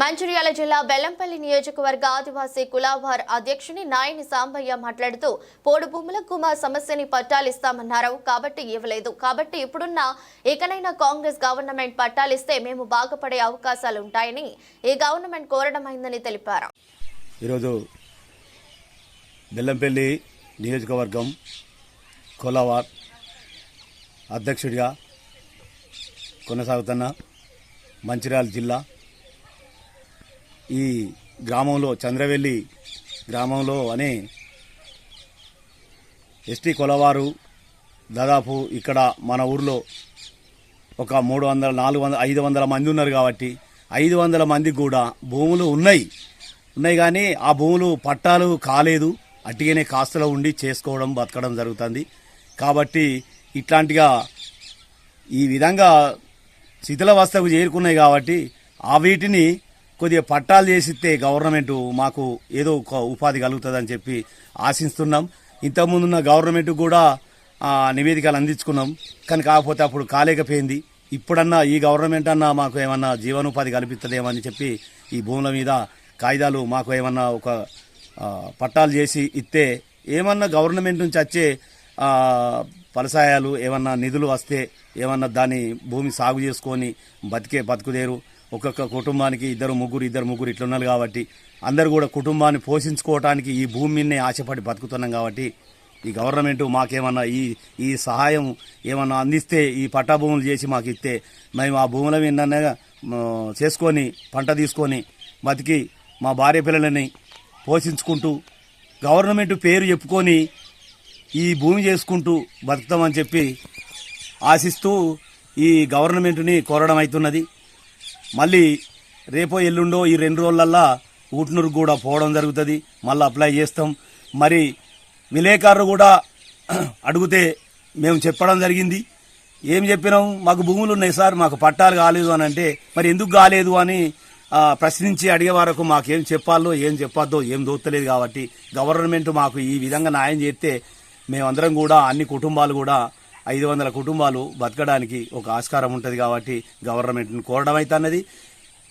మంచిర్యాల జిల్లా బెల్లంపల్లి నియోజకవర్గ ఆదివాసీ కులావార్ అధ్యక్షుని నాయని సాంబయ్య మాట్లాడుతూ పోడు భూములకు మా సమస్యని పట్టాలిస్తామన్నారు. కాబట్టి ఇవ్వలేదు. కాబట్టి ఇప్పుడున్న ఇకనైనా కాంగ్రెస్ గవర్నమెంట్ పట్టాలిస్తే మేము బాగుపడే అవకాశాలు ఉంటాయని ఈ గవర్నమెంట్ కోరడమైందని తెలిపారు. ఈరోజు బెల్లంపల్లి నియోజకవర్గం కులావార్ అధ్యక్షుడిగా కొనసాగుతున్న మంచిర్యాల జిల్లా ఈ గ్రామంలో చంద్రవెల్లి గ్రామంలో అనే ఎస్టీ కొలవారు దాదాపు ఇక్కడ మన ఊర్లో ఒక మూడు వందల నాలుగు వందల ఐదు వందల మంది ఉన్నారు కాబట్టి ఐదు వందల మందికి కూడా భూములు ఉన్నాయి. ఉన్నాయి కానీ ఆ భూములు పట్టాలు కాలేదు. అట్టిగానే కాస్తులో ఉండి చేసుకోవడం బతకడం జరుగుతుంది. కాబట్టి ఇట్లాంటిగా ఈ విధంగా శిథిలావస్థకు చేరుకున్నాయి కాబట్టి ఆ వీటిని కొద్దిగా పట్టాలు చేసిస్తే గవర్నమెంట్ మాకు ఏదో ఒక ఉపాధి కలుగుతుందని చెప్పి ఆశిస్తున్నాం. ఇంతకుముందున్న గవర్నమెంట్ కూడా నివేదికలు అందించుకున్నాం. కానీ కాకపోతే అప్పుడు కాలేకపోయింది. ఇప్పుడన్నా ఈ గవర్నమెంట్ అన్నా మాకు ఏమన్నా జీవనోపాధి కల్పిస్తుందేమని చెప్పి ఈ భూముల మీద కాగితాలు మాకు ఏమన్నా ఒక పట్టాలు చేసి ఇస్తే ఏమన్నా గవర్నమెంట్ నుంచి వచ్చే పలసాయాలు ఏమన్నా నిధులు వస్తే ఏమన్నా దాన్ని భూమి సాగు చేసుకొని బతికే బతుకుదేరు. ఒక్కొక్క కుటుంబానికి ఇద్దరు ముగ్గురు ఇద్దరు ముగ్గురు ఇట్లున్నారు కాబట్టి అందరు కూడా కుటుంబాన్ని పోషించుకోవటానికి ఈ భూమిని ఆశపడి బతుకుతున్నాం కాబట్టి ఈ గవర్నమెంట్ మాకేమన్నా ఈ ఈ సహాయం ఏమన్నా అందిస్తే ఈ పట్టా భూములు చేసి మాకు ఇస్తే మేము ఆ భూముల మీద చేసుకొని పంట తీసుకొని బతికి మా భార్య పిల్లలని పోషించుకుంటూ గవర్నమెంట్ పేరు చెప్పుకొని ఈ భూమి చేసుకుంటూ బతుకుతామని చెప్పి ఆశిస్తూ ఈ గవర్నమెంట్ని కోరడం అవుతున్నది. మళ్ళీ రేపో ఎల్లుండో ఈ రెండు రోజులల్లా ఊట్నూరు కూడా పోవడం జరుగుతుంది. మళ్ళీ అప్లై చేస్తాం. మరి విలేకరులు కూడా అడిగితే మేము చెప్పడం జరిగింది. ఏం చెప్పినాం? మాకు భూములు ఉన్నాయి సార్ మాకు పట్టాలు కాలేదు అని అంటే మరి ఎందుకు కాలేదు అని ప్రశ్నించి అడిగే వరకు మాకేం చెప్పాలో ఏం చెప్పొద్దో ఏం దోత్తలేదు కాబట్టి గవర్నమెంట్ మాకు ఈ విధంగా న్యాయం చేస్తే మేమందరం కూడా అన్ని కుటుంబాలు కూడా ఐదు వందల కుటుంబాలు బతకడానికి ఒక ఆస్కారం ఉంటుంది కాబట్టి గవర్నమెంట్ని కోరడం అయితే అన్నది.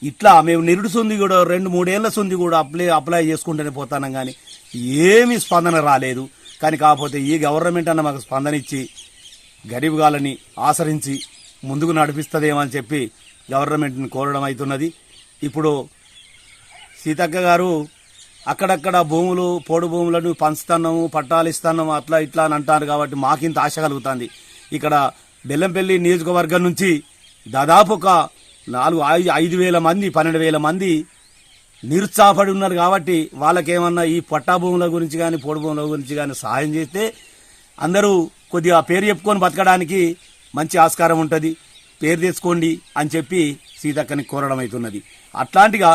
ఇట్లా మేము నిరుడు సొంది కూడా రెండు మూడేళ్ళ సొంది కూడా అప్లై అప్లై చేసుకుంటూనే పోతానం కానీ ఏమీ స్పందన రాలేదు. కానీ కాకపోతే ఈ గవర్నమెంట్ అన్న మాకు స్పందన ఇచ్చి గరీబ్ గాలని ఆసరించి ముందుకు నడిపిస్తుందేమో అని చెప్పి గవర్నమెంట్ని కోరడం అవుతున్నది ఇప్పుడు సీతక్క గారు అక్కడక్కడ భూములు పోడు భూములను పంచుతున్నాము పట్టాలు ఇస్తున్నాము అట్లా ఇట్లా అని అంటారు కాబట్టి మాకింత ఆశ కలుగుతుంది. ఇక్కడ బెల్లంపల్లి నియోజకవర్గం నుంచి దాదాపు ఒక నాలుగు ఐదు ఐదు వేల మంది పన్నెండు వేల మంది నిరుత్సాహపడి ఉన్నారు కాబట్టి వాళ్ళకేమన్నా ఈ పట్టా భూముల గురించి కానీ పోడు భూముల గురించి కానీ సహాయం చేస్తే అందరూ కొద్దిగా పేరు చెప్పుకొని బతకడానికి మంచి ఆస్కారం ఉంటుంది. పేరు తెచ్చుకోండి అని చెప్పి సీతక్కని కోరడం అవుతున్నది. అట్లాంటిగా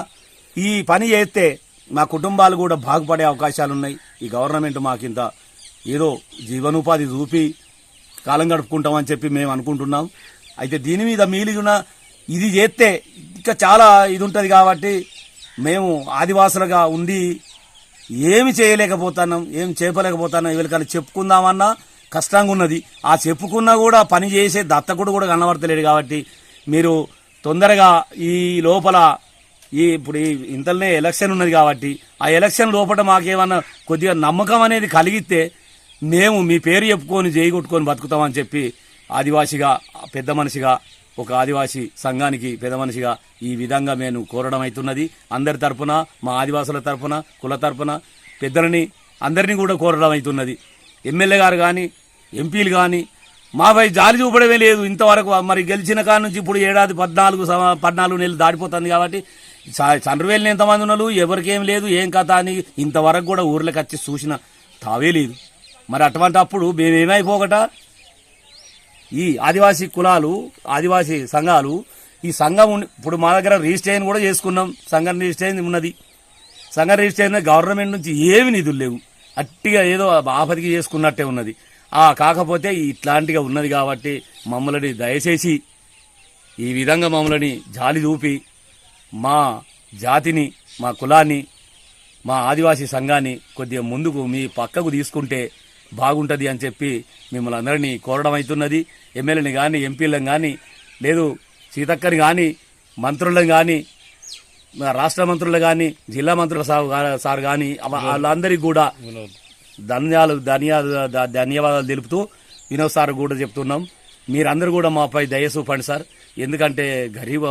ఈ పని చేస్తే మా కుటుంబాలు కూడా బాగుపడే అవకాశాలు ఉన్నాయి ఈ గవర్నమెంట్ మాకింత ఏదో జీవనోపాధి చూపి కాలం గడుపుకుంటామని చెప్పి మేము అనుకుంటున్నాం. అయితే దీని మీద మీలిగిన ఇది చేస్తే ఇంకా చాలా ఇది ఉంటుంది కాబట్టి మేము ఆదివాసులుగా ఉండి ఏమి చేయలేకపోతున్నాం ఏం చేపలేకపోతున్నాం ఎవరికైనా చెప్పుకుందామన్నా కష్టంగా ఉన్నది ఆ చెప్పుకున్నా కూడా పని చేసే దత్తకుడు కూడా కనబడతలేడు కాబట్టి మీరు తొందరగా ఈ లోపల ఈ ఇప్పుడు ఇంతలోనే ఎలక్షన్ ఉన్నది కాబట్టి ఆ ఎలక్షన్ లోపల మాకేమన్నా కొద్దిగా నమ్మకం అనేది కలిగితే మేము మీ పేరు చెప్పుకొని చేయి కొట్టుకొని బతుకుతామని చెప్పి ఆదివాసిగా పెద్ద మనిషిగా ఒక ఆదివాసి సంఘానికి పెద్ద మనిషిగా ఈ విధంగా మేము కోరడం అవుతున్నది. అందరి తరపున మా ఆదివాసుల తరపున కుల తరపున పెద్దలని అందరినీ కూడా కోరడం అవుతున్నది. ఎమ్మెల్యే గారు కానీ ఎంపీలు కానీ మాపై జాలి చూపడమే లేదు. ఇంతవరకు మరి గెలిచిన కాడ నుంచి ఇప్పుడు ఏడాది పద్నాలుగు సమ- పద్నాలుగు నెలలు దాటిపోతుంది కాబట్టి చ- ఎంతమంది ఉన్నారు? ఎవరికేం లేదు ఏం కథ అని ఇంతవరకు కూడా ఊర్లోకి వచ్చి చూసిన తావే లేదు. మరి అటువంటి అప్పుడు మేమేమైపోకట ఈ ఆదివాసీ కులాలు ఆదివాసీ సంఘాలు ఈ సంఘం ఇప్పుడు మా దగ్గర రిజిస్ట్రేషన్ కూడా చేసుకున్నాం. సంఘం రిజిస్ట్రేషన్ ఉన్నది. సంఘం రిజిస్ట్రేషన్ గవర్నమెంట్ నుంచి ఏమి నిధులు లేవు. అట్టిగా ఏదో ఆపదికి చేసుకున్నట్టే ఉన్నది. ఆ కాకపోతే ఇట్లాంటిగా ఉన్నది కాబట్టి మమ్మల్ని దయచేసి ఈ విధంగా మమ్మల్ని జాలి చూపి మా జాతిని మా కులాన్ని మా ఆదివాసీ సంఘాన్ని కొద్దిగా ముందుకు మీ పక్కకు తీసుకుంటే బాగుంటుంది అని చెప్పి మిమ్మల్ని అందరినీ కోరడం అవుతున్నది. ఎమ్మెల్యేని కానీ ఎంపీలను కానీ లేదు సీతక్కని కానీ మంత్రులను కానీ మా రాష్ట్ర మంత్రులు కానీ జిల్లా మంత్రుల సార్ కానీ వాళ్ళందరికీ కూడా ధన్యాలు ధన్యాలు ధన్యవాదాలు తెలుపుతూ వినోద్ సార్ కూడా చెప్తున్నాం. మీరందరూ కూడా మాపై దయ చూపండి సార్. ఎందుకంటే గరీబ్